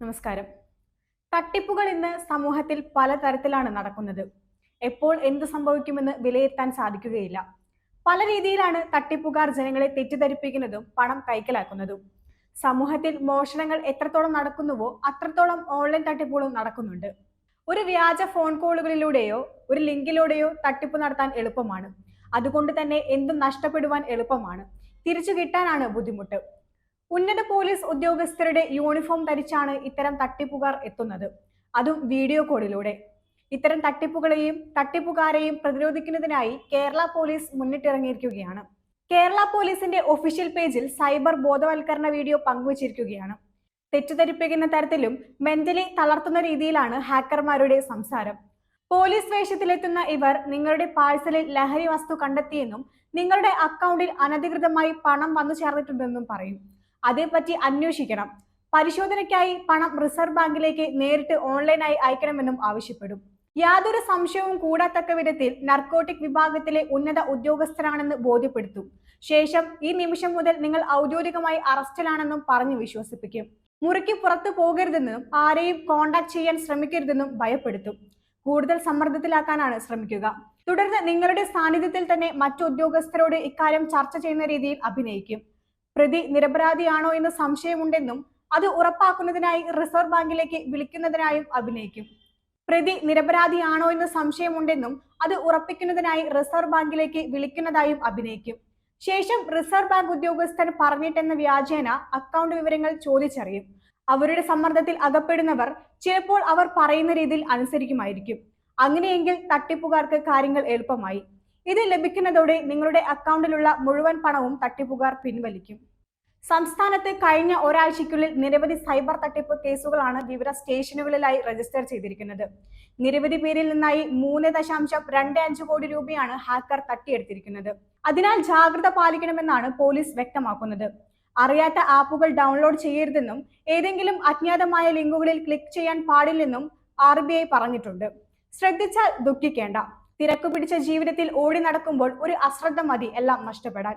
നമസ്കാരം. തട്ടിപ്പുകൾ ഇന്ന് സമൂഹത്തിൽ പലതരത്തിലാണ് നടക്കുന്നത്. എപ്പോൾ എന്ത് സംഭവിക്കുമെന്ന് വിലയിരുത്താൻ സാധിക്കുകയില്ല. പല രീതിയിലാണ് തട്ടിപ്പുകാർ ജനങ്ങളെ തെറ്റിദ്ധരിപ്പിക്കുന്നതും പണം കൈക്കലാക്കുന്നതും. സമൂഹത്തിൽ മോഷണങ്ങൾ എത്രത്തോളം നടക്കുന്നുവോ അത്രത്തോളം ഓൺലൈൻ തട്ടിപ്പുകളും നടക്കുന്നുണ്ട്. ഒരു വ്യാജ ഫോൺ കോളുകളിലൂടെയോ ഒരു ലിങ്കിലൂടെയോ തട്ടിപ്പ് നടത്താൻ എളുപ്പമാണ്. അതുകൊണ്ട് തന്നെ എന്തും നഷ്ടപ്പെടുവാൻ എളുപ്പമാണ്. തിരിച്ചു കിട്ടാനാണ് ബുദ്ധിമുട്ട്. ഉന്നത പോലീസ് ഉദ്യോഗസ്ഥരുടെ യൂണിഫോം ധരിച്ചാണ് ഇത്തരം തട്ടിപ്പുകാർ എത്തുന്നത്. അതും വീഡിയോ കോളിലൂടെ. ഇത്തരം തട്ടിപ്പുകളെയും തട്ടിപ്പുകാരെയും പ്രതിരോധിക്കുന്നതിനായി കേരള പോലീസ് മുന്നിട്ടിറങ്ങിയിരിക്കുകയാണ്. കേരള പോലീസിന്റെ ഒഫീഷ്യൽ പേജിൽ സൈബർ ബോധവൽക്കരണ വീഡിയോ പങ്കുവച്ചിരിക്കുകയാണ്. തെറ്റിദ്ധരിപ്പിക്കുന്ന തരത്തിലും മെന്റലി തളർത്തുന്ന രീതിയിലാണ് ഹാക്കർമാരുടെ സംസാരം. പോലീസ് വേഷത്തിലെത്തുന്ന ഇവർ നിങ്ങളുടെ പാഴ്സലിൽ ലഹരി വസ്തു കണ്ടെത്തിയെന്നും നിങ്ങളുടെ അക്കൗണ്ടിൽ അനധികൃതമായി പണം വന്നു ചേർന്നിട്ടുണ്ടെന്നും പറയും. അതേപ്പറ്റി അന്വേഷിക്കണം. പരിശോധനയ്ക്കായി പണം റിസർവ് ബാങ്കിലേക്ക് നേരിട്ട് ഓൺലൈനായി അയക്കണമെന്നും ആവശ്യപ്പെടും. യാതൊരു സംശയവും കൂടാത്തക്ക വിധത്തിൽ നർക്കോട്ടിക് വിഭാഗത്തിലെ ഉന്നത ഉദ്യോഗസ്ഥരാണെന്ന് ബോധ്യപ്പെടുത്തും. ശേഷം ഈ നിമിഷം മുതൽ നിങ്ങൾ ഔദ്യോഗികമായി അറസ്റ്റിലാണെന്നും പറഞ്ഞു വിശ്വസിപ്പിക്കും. മുറിക്ക് പുറത്തു പോകരുതെന്നും ആരെയും കോണ്ടാക്ട് ചെയ്യാൻ ശ്രമിക്കരുതെന്നും ഭയപ്പെടുത്തും. കൂടുതൽ സമ്മർദ്ദത്തിലാക്കാനാണ് ശ്രമിക്കുക. തുടർന്ന് നിങ്ങളുടെ സാന്നിധ്യത്തിൽ തന്നെ മറ്റു ഉദ്യോഗസ്ഥരോട് ഇക്കാര്യം ചർച്ച ചെയ്യുന്ന രീതിയിൽ അഭിനയിക്കും. പ്രതി നിരപരാധിയാണോ എന്ന് സംശയമുണ്ടെന്നും അത് ഉറപ്പാക്കുന്നതിനായി റിസർവ് ബാങ്കിലേക്ക് വിളിക്കുന്നതിനായും അഭിനയിക്കും. പ്രതി നിരപരാധിയാണോ എന്ന് സംശയമുണ്ടെന്നും അത് ഉറപ്പിക്കുന്നതിനായി റിസർവ് ബാങ്കിലേക്ക് വിളിക്കുന്നതായും അഭിനയിക്കും. ശേഷം റിസർവ് ബാങ്ക് ഉദ്യോഗസ്ഥൻ പറഞ്ഞിട്ടെന്ന വ്യാജേന അക്കൗണ്ട് വിവരങ്ങൾ ചോദിച്ചറിയും. അവരുടെ സമ്മർദ്ദത്തിൽ അകപ്പെടുന്നവർ ചിലപ്പോൾ അവർ പറയുന്ന രീതിയിൽ അനുസരിക്കുമായിരിക്കും. അങ്ങനെയെങ്കിൽ തട്ടിപ്പുകാർക്ക് കാര്യങ്ങൾ എളുപ്പമായി. ഇത് ലഭിക്കുന്നതോടെ നിങ്ങളുടെ അക്കൗണ്ടിലുള്ള മുഴുവൻ പണവും തട്ടിപ്പുകാർ പിൻവലിക്കും. സംസ്ഥാനത്ത് കഴിഞ്ഞ ഒരാഴ്ചയ്ക്കുള്ളിൽ നിരവധി സൈബർ തട്ടിപ്പ് കേസുകളാണ് വിവിധ സ്റ്റേഷനുകളിലായി രജിസ്റ്റർ ചെയ്തിരിക്കുന്നത്. നിരവധി പേരിൽ നിന്നായി മൂന്ന് ദശാംശം രണ്ട് അഞ്ച് കോടി രൂപയാണ് ഹാക്കർ തട്ടിയെടുത്തിരിക്കുന്നത്. അതിനാൽ ജാഗ്രത പാലിക്കണമെന്നാണ് പോലീസ് വ്യക്തമാക്കുന്നത്. അറിയാത്ത ആപ്പുകൾ ഡൗൺലോഡ് ചെയ്യരുതെന്നും ഏതെങ്കിലും അജ്ഞാതമായ ലിങ്കുകളിൽ ക്ലിക്ക് ചെയ്യാൻ പാടില്ലെന്നും ആർ പറഞ്ഞിട്ടുണ്ട്. ശ്രദ്ധിച്ചാൽ ദുഃഖിക്കേണ്ട. തിരക്കു പിടിച്ച ജീവിതത്തിൽ ഓടി നടക്കുമ്പോൾ ഒരു അശ്രദ്ധ മതി എല്ലാം നഷ്ടപ്പെടാൻ.